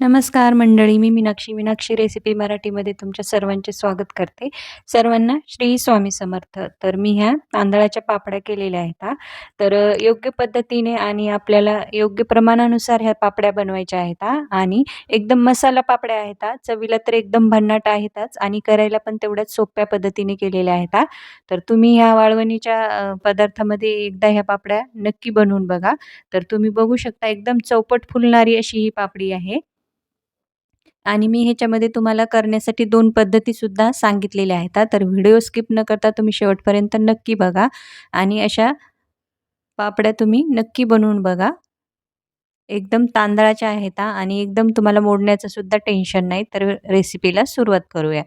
नमस्कार मंडळी मी मीनाक्षी. मीनाक्षी रेसिपी मराठीमध्ये तुमच्या सर्वांचे स्वागत करते. सर्वांना श्री स्वामी समर्थ. तर मी ह्या तांदळाच्या पापड्या केलेल्या आहेत हा. तर योग्य पद्धतीने आणि आपल्याला योग्य प्रमाणानुसार ह्या पापड्या बनवायच्या आहेत हा. आणि एकदम मसाला पापड्या आहेत हा. चवीला तर एकदम भन्नाट आहेतच आणि करायला पण तेवढ्याच सोप्या पद्धतीने केलेल्या आहेत हा. तर तुम्ही ह्या वाळवणीच्या पदार्थामध्ये एकदा ह्या पापड्या नक्की बनवून बघा. तर तुम्ही बघू शकता एकदम चौपट फुलणारी अशी ही पापडी आहे. आणि मी ह्याच्यामध्ये तुम्हाला करण्यासाठी दोन पद्धतीसुद्धा सांगितलेल्या आहेत. तर व्हिडिओ स्किप न करता तुम्ही शेवटपर्यंत नक्की बघा आणि अशा पापड्या तुम्ही नक्की बनवून बघा. एकदम तांदळाच्या आहेत आणि एकदम तुम्हाला मोडण्याचं सुद्धा टेन्शन नाही. तर रेसिपीला सुरुवात करूया.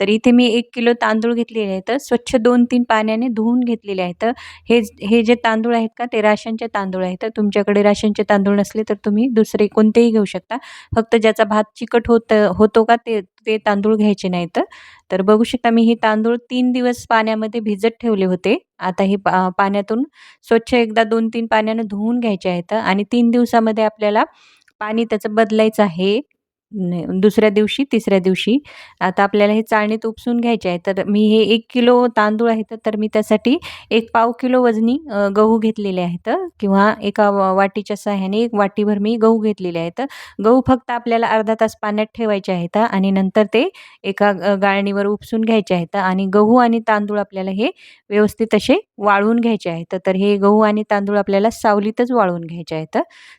तर इथे मी एक किलो तांदूळ घेतलेले आहेत. स्वच्छ दोन तीन पाण्याने धुवून घेतलेले आहेत. हे हे जे तांदूळ आहेत का ते राशनचे तांदूळ आहेत. तुमच्याकडे राशनचे तांदूळ नसले तर तुम्ही दुसरे कोणतेही घेऊ शकता. फक्त ज्याचा भात चिकट होत होतो का ते ते तांदूळ घ्यायचे नाहीत. तर बघू शकता मी हे तांदूळ तीन दिवस पाण्यामध्ये भिजत ठेवले होते. आता हे पा पाण्यातून स्वच्छ एकदा दोन तीन पाण्यानं धुवून घ्यायचे आहेत आणि तीन दिवसामध्ये आपल्याला पाणी त्याचं बदलायचं आहे. नाही दुसऱ्या दिवशी तिसऱ्या दिवशी. आता आपल्याला हे चाळणीत उपसून घ्यायचे आहे. तर मी हे एक किलो तांदूळ आहेत तर मी त्यासाठी एक पाव किलो वजनी अ, गहू घेतलेले आहेत. किंवा एका वा वाटीच्या सहाय्याने एक वाटीभर मी गहू घेतलेले आहेत. गहू फक्त आपल्याला अर्धा तास पाण्यात ठेवायचे आहेत आणि नंतर ते एका ग गाळणीवर उपसून घ्यायचे आहेत. आणि गहू आणि तांदूळ आपल्याला हे व्यवस्थित असे वाळवून घ्यायचे आहेत. तर हे गहू आणि तांदूळ आपल्याला सावलीतच वाळवून घ्यायचे आहेत.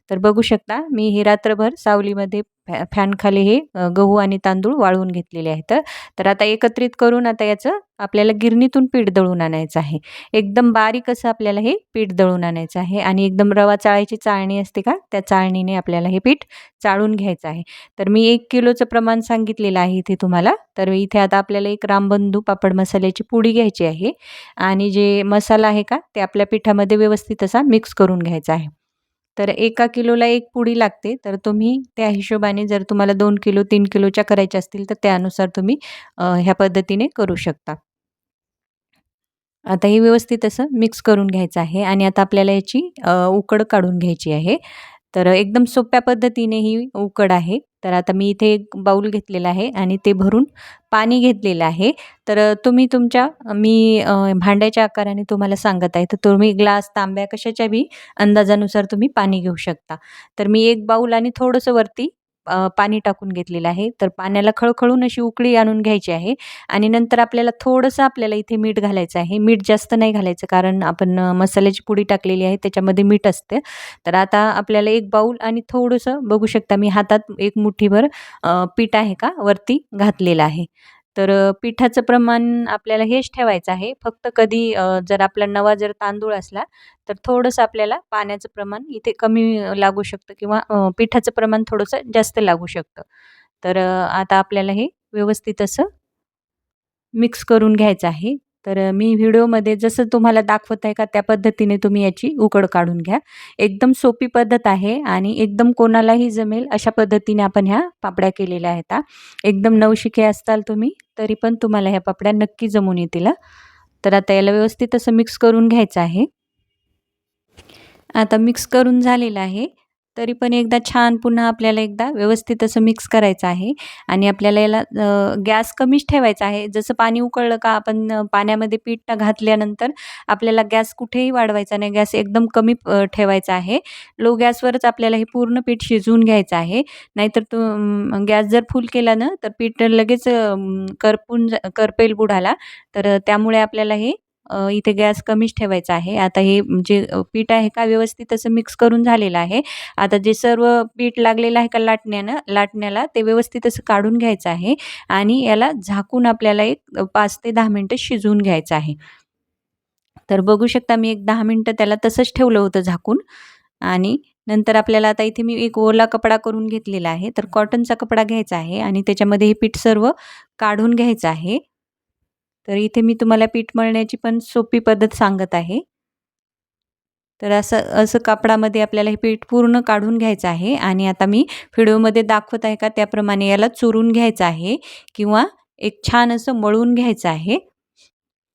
तर बघू शकता मी हे रात्रभर सावलीमध्ये फॅ फॅनखाली हे गहू आणि तांदूळ वाळवून घेतलेले आहेत. तर आता एकत्रित करून आता याचं आपल्याला गिरणीतून पीठ दळून आणायचं आहे. एकदम बारीक असं आपल्याला हे पीठ दळून आणायचं आहे आणि एकदम रवा चाळायची चाळणी असते का त्या चाळणीने आपल्याला हे पीठ चाळून घ्यायचं आहे. तर मी एक किलोचं प्रमाण सांगितलेलं आहे इथे तुम्हाला. तर इथे आता आपल्याला एक रामबंधू पापड मसाल्याची पुडी घ्यायची आहे आणि जे मसाला आहे का ते आपल्या पिठामध्ये व्यवस्थित असा मिक्स करून घ्यायचा आहे. तर एका किलोला एक पुडी लागते. तर तुम्ही त्या हिशोबाने जर तुम्हाला दोन किलो तीन किलोच्या करायच्या असतील तर त्यानुसार तुम्ही ह्या पद्धतीने करू शकता. आता हे व्यवस्थित असं मिक्स करून घ्यायचं आहे आणि आता आपल्याला याची उकड काढून घ्यायची आहे. तर एकदम सोप्या पद्धतीने ही उकड आहे. तर आता मी इथे एक बाऊल घेतलेला आहे आणि ते भरून पाणी घेतलेलं आहे. तर तुम्ही तुमच्या मी भांड्याच्या आकाराने तुम्हाला सांगत आहे. तर तुम्ही ग्लास तांब्या कशाच्या बी अंदाजानुसार तुम्ही पाणी घेऊ शकता. तर मी एक बाऊल आणि थोडंसं वरती पाणी टाकून घेतलेलं आहे. तर पाण्याला खळखळून अशी उकळी आणून घ्यायची आहे आणि नंतर आपल्याला थोडंसं आपल्याला इथे मीठ घालायचं आहे. मीठ जास्त नाही घालायचं कारण आपण मसाल्याची पुडी टाकलेली आहे. त्याच्यामध्ये मीठ असते. तर आता आपल्याला एक बाऊल आणि थोडंसं बघू शकता मी हातात एक मुठीभर पीठ आहे का? वरती घातलेलं आहे. तर पिठाचं प्रमाण आपल्याला हेच ठेवायचं आहे. फक्त कधी जर आपला नवा जर तांदूळ असला तर थोडंसं आपल्याला पाण्याचं प्रमाण इथे कमी लागू शकतं किंवा पिठाचं प्रमाण थोडंसं जास्त लागू शकतं. तर आता आपल्याला हे व्यवस्थित असं मिक्स करून घ्यायचं आहे. तर मी व्हिडिओमध्ये जसं तुम्हाला दाखवत आहे का त्या पद्धतीने तुम्ही याची उकड काढून घ्या. एकदम सोपी पद्धत आहे आणि एकदम कोणालाही जमेल अशा पद्धतीने आपण ह्या पापड्या केलेल्या आहेत एकदम नवशिके असताल तुम्ही तरी पण तुम्हाला ह्या पापड्या नक्की जमून येतील तर आता याला व्यवस्थित असं मिक्स करून घ्यायचं आहे. आता मिक्स करून झालेलं आहे. तरी पण एकदा छान पुन्हा आपल्याला एकदा व्यवस्थित असं मिक्स करायचं आहे. आणि आपल्याला याला गॅस कमीच ठेवायचा आहे. जसं पाणी उकळलं का आपण पाण्यामध्ये पीठ घातल्यानंतर आपल्याला गॅस कुठेही वाढवायचा नाही. गॅस एकदम कमी ठेवायचा आहे. लो गॅसवरच आपल्याला हे पूर्ण पीठ शिजवून घ्यायचं आहे. नाहीतर तो गॅस जर फुल केला ना तर पीठ लगेच करपून जा करपेल बुडाला. तर त्यामुळे आपल्याला हे इथे गॅस कमीच ठेवायचा आहे. आता हे जे पीठ आहे का व्यवस्थित असं मिक्स करून झालेलं आहे. आता जे सर्व पीठ लागलेलं आहे का लाटण्यानं लाटण्याला ते व्यवस्थित असं काढून घ्यायचं आहे आणि याला झाकून आपल्याला एक पाच ते दहा मिनटं शिजवून घ्यायचं आहे. तर बघू शकता मी एक दहा मिनटं त्याला तसंच ठेवलं होतं झाकून आणि नंतर आपल्याला आता इथे मी एक ओला कपडा करून घेतलेला आहे. तर कॉटनचा कपडा घ्यायचा आहे आणि त्याच्यामध्ये हे पीठ सर्व काढून घ्यायचं आहे. तर इथे मी तुम्हाला पीठ मळण्याची पण सोपी पद्धत सांगत आहे. तर असं असं कापडामध्ये आपल्याला हे पीठ पूर्ण काढून घ्यायचं आहे आणि आता मी व्हिडिओमध्ये दाखवत आहे का त्याप्रमाणे याला चुरून घ्यायचं आहे किंवा एक छान असं मळून घ्यायचं आहे.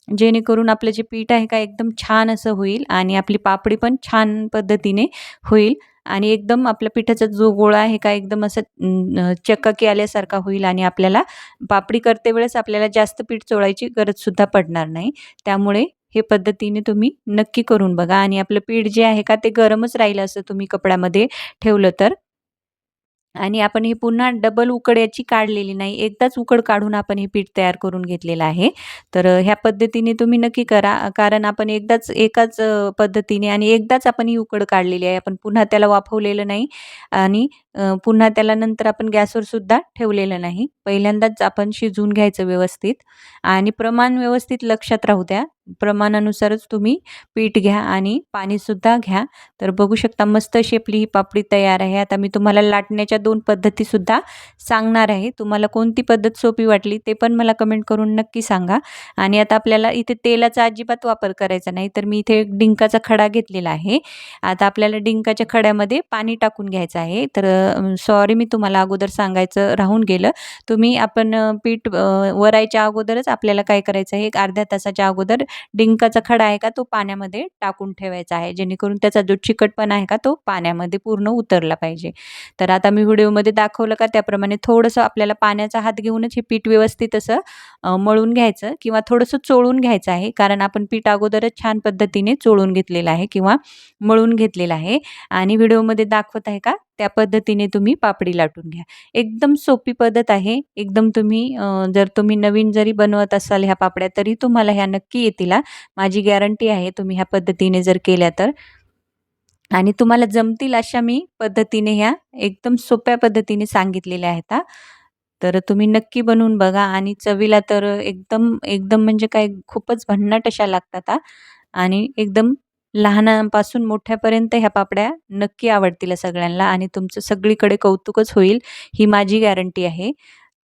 जेणेकरून आपलं जे पीठ आहे का एकदम छान असं होईल आणि आपली पापडी पण छान पद्धतीने होईल. आणि एकदम आपल्या पिठाचा जो गोळा आहे का एकदम असं चकाकी आल्यासारखा होईल आणि आपल्याला पापडी करते वेळेस आपल्याला जास्त पीठ चोळायची गरजसुद्धा पडणार नाही. त्यामुळे हे पद्धतीने तुम्ही नक्की करून बघा आणि आपलं पीठ जे आहे का ते गरमच राहील असं तुम्ही कपड्यामध्ये ठेवलं तर. आणि आपण हे पुन्हा डबल उकड याची काढलेली नाही. एकदाच उकड काढून आपण हे पीठ तयार करून घेतलेलं आहे. तर ह्या पद्धतीने तुम्ही नक्की करा कारण आपण एकदाच एकाच पद्धतीने आणि एकदाच आपण ही उकड काढलेली आहे. आपण पुन्हा त्याला वाफवलेलं नाही आणि पुन्हा त्याला नंतर आपण गॅसवर सुद्धा ठेवलेलं नाही. पहिल्यांदाच आपण शिजवून घ्यायचं व्यवस्थित आणि प्रमाण व्यवस्थित लक्षात राहू द्या. प्रमाणानुसारच तुम्ही पीठ घ्या आणि पाणीसुद्धा घ्या. तर बघू शकता मस्त अशी आपली ही पापडी तयार आहे. आता मी तुम्हाला लाटण्याच्या दोन पद्धतीसुद्धा सांगणार आहे. तुम्हाला कोणती पद्धत सोपी वाटली ते पण मला कमेंट करून नक्की सांगा. आणि आता आपल्याला इथे तेलाचा अजिबात वापर करायचा नाही तर मी इथे डिंकाचा खडा घेतलेला आहे. आता आपल्याला डिंकाच्या खड्यामध्ये पाणी टाकून घ्यायचं आहे. तर सॉरी मी तुम्हाला अगोदर सांगायचं राहून गेलं. तुम्ही आपण पीठ वरायच्या अगोदरच आपल्याला काय करायचं आहे? एक अर्ध्या तासाच्या अगोदर डिंकाचा खडा आहे का तो पाण्यामध्ये टाकून ठेवायचा आहे. जेणेकरून त्याचा जो चिकटपणा आहे का तो पाण्यामध्ये पूर्ण उतरला पाहिजे. तर आता मी व्हिडिओमध्ये दाखवलं का त्याप्रमाणे थोडंसं आपल्याला पाण्याचा हात घेऊनच हे पीठ व्यवस्थित असं मळून घ्यायचं किंवा थोडंसं चोळून घ्यायचं आहे. कारण आपण पीठ अगोदरच छान पद्धतीने चोळून घेतलेलं आहे किंवा मळून घेतलेलं आहे. आणि व्हिडिओमध्ये दाखवत आहे का त्या पद्धतीने तुम्ही पापडी लाटून घ्या. एकदम सोपी पद्धत आहे. एकदम तुम्ही जर तुम्ही नवीन जरी बनवत असाल ह्या पापड्या तरी तुम्हाला ह्या नक्की येतील माझी गॅरंटी आहे तुम्ही ह्या पद्धतीने जर केल्या तर. आणि तुम्हाला जमतील अशा मी पद्धतीने ह्या एकदम सोप्या पद्धतीने सांगितलेल्या आहेत तर तुम्ही नक्की बनवून बघा आणि चवीला तर एकदम एकदम म्हणजे काय खूपच भन्नाट अशा लागतात आणि एकदम लहानांपासून मोठ्यापर्यंत ह्या पापड्या नक्की आवडतील सगळ्यांना आणि तुमचं सगळीकडे कौतुकच होईल ही माझी गॅरंटी आहे.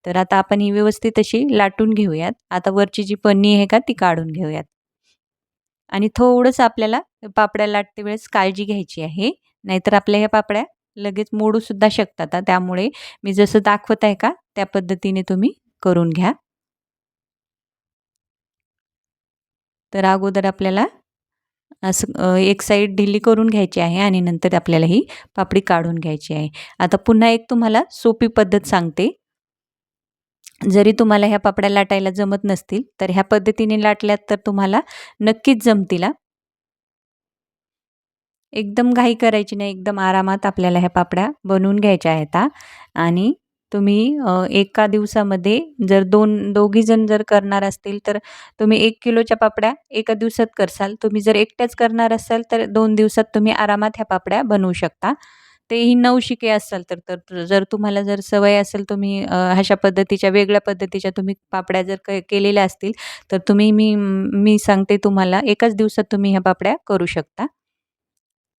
तर आता आपण ही व्यवस्थित अशी लाटून घेऊयात. आता वरची जी पन्नी आहे का ती काढून घेऊयात. आणि थोडंसं आपल्याला पापड्या लाटते वेळेस काळजी घ्यायची आहे. नाहीतर आपल्या ह्या पापड्या लगेच मोडूसुद्धा शकतात. त्यामुळे मी जसं दाखवत आहे का त्या पद्धतीने तुम्ही करून घ्या. तर अगोदर आपल्याला असं एक साईड ढिली करून घ्यायची आहे आणि नंतर आपल्याला ही पापडी काढून घ्यायची आहे. आता पुन्हा एक तुम्हाला सोपी पद्धत सांगते. जरी तुम्हाला ह्या पापड्या लाटायला जमत नसतील तर ह्या पद्धतीने लाटल्यात तर तुम्हाला नक्कीच जमतील एकदम घाई करायची नाही एकदम आरामात आपल्याला ह्या पापड्या बनवून घ्यायच्या आहेत आणि तुम्ही एका दिवसामध्ये जर दोन दोघीजण जर करणार असतील तर तुम्ही एक किलोच्या पापड्या एका दिवसात करसाल. तुम्ही जर एकट्याच करणार असाल तर दोन दिवसात तुम्ही आरामात ह्या पापड्या बनवू शकता. तेही नवशिके असाल तर तर जर तुम्हाला जर सवय असेल तुम्ही अशा पद्धतीच्या वेगळ्या पद्धतीच्या तुम्ही पापड्या जर क केलेल्या असतील तर तुम्ही मी मी सांगते तुम्हाला एकाच दिवसात तुम्ही ह्या पापड्या करू शकता.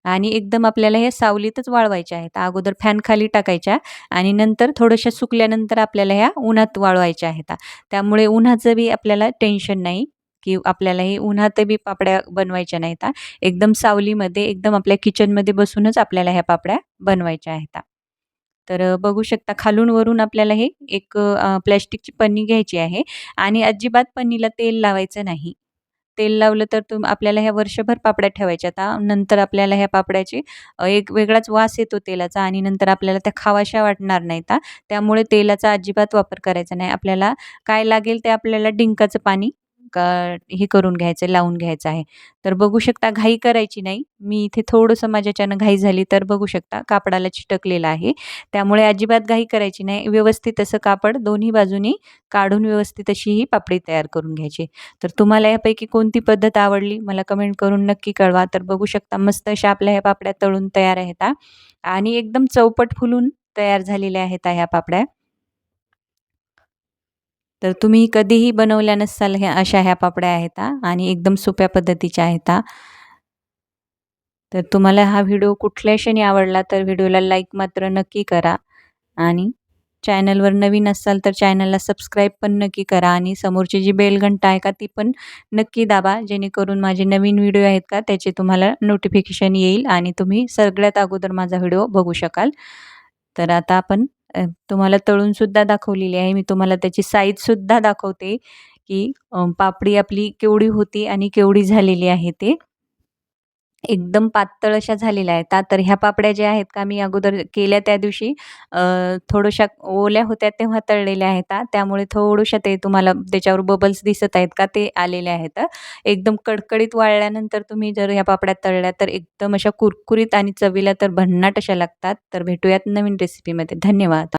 आणि एकदम आपल्याला हे सावलीतच वाळवायच्या आहेत. अगोदर फॅन खाली टाकायच्या आणि नंतर थोड्याशा सुकल्यानंतर आपल्याला ह्या उन्हात वाळवायच्या आहेत. त्यामुळे उन्हाचं बी आपल्याला टेन्शन नाही की आपल्याला हे उन्हात बी पापड्या बनवायच्या नाहीत. एकदम सावलीमध्ये एकदम आपल्या किचनमध्ये बसूनच आपल्याला ह्या पापड्या बनवायच्या आहेत. तर बघू शकता खालून वरून आपल्याला हे एक प्लॅस्टिकची पन्नी घ्यायची आहे आणि अजिबात पन्नीला तेल लावायचं नाही. तेल लावलं तर तुम आपल्याला ह्या वर्षभर पापड्या ठेवायच्या आता नंतर आपल्याला ह्या पापड्याची एक वेगळाच वास येतो तेलाचा आणि नंतर आपल्याला त्या खावाशा वाटणार नाहीत त्यामुळे तेलाचा अजिबात वापर करायचा नाही. आपल्याला काय लागेल ते आपल्याला डिंकाचं पाणी का हे करून घ्यायचं आहे लावून घ्यायचं आहे. तर बघू शकता घाई करायची नाही. मी इथे थोडंसं माझ्याच्यानं घाई झाली तर बघू शकता कापडाला चिटकलेलं आहे. त्यामुळे अजिबात घाई करायची नाही. व्यवस्थित असं कापड दोन्ही बाजूनी काढून व्यवस्थित अशी ही पापडी तयार करून घ्यायची. तर तुम्हाला यापैकी कोणती पद्धत आवडली मला कमेंट करून नक्की कळवा. तर बघू शकता मस्त अशा आपल्या ह्या पापड्या तळून तयार आहेत आणि एकदम चौपट फुलून तयार झालेल्या आहेत ह्या पापड्या. तर तुम्ही कधीही बनवल्या नसाल ह्या अशा ह्या पापड्या आहेत आणि एकदम सोप्या पद्धतीच्या आहेत तर तुम्हाला हा व्हिडिओ कुठल्या क्षणी आवडला तर व्हिडिओला लाईक मात्र नक्की करा. आणि चॅनलवर नवीन असाल तर चॅनलला सबस्क्राईब पण नक्की करा आणि समोरची जी बेलघंटा आहे का ती पण नक्की दाबा जेणेकरून माझे नवीन व्हिडिओ आहेत का त्याचे तुम्हाला नोटिफिकेशन येईल आणि तुम्ही सगळ्यात अगोदर माझा व्हिडिओ बघू शकाल. तर आता आपण तुम्हाला तळूनसुद्धा दाखवलेली आहे. मी तुम्हाला त्याची साईजसुद्धा दाखवते की पापडी आपली केवढी होती आणि केवढी झालेली आहे ते. एकदम पातळ अशा झालेल्या आहेत. आ, तर ह्या पापड्या ज्या आहेत का मी अगोदर केल्या त्या दिवशी थोड्याशा ओल्या होत्या तेव्हा तळलेल्या आहेत. त्यामुळे थोडंशा ते तुम्हाला त्याच्यावर बबल्स दिसत आहेत का ते आलेले आहेत. एकदम कडकडीत वाळल्यानंतर तुम्ही जर ह्या पापड्या तळल्या तर एकदम अशा कुरकुरीत आणि चवीला तर भन्नाट अशा लागतात. तर भेटूयात नवीन रेसिपीमध्ये धन्यवाद.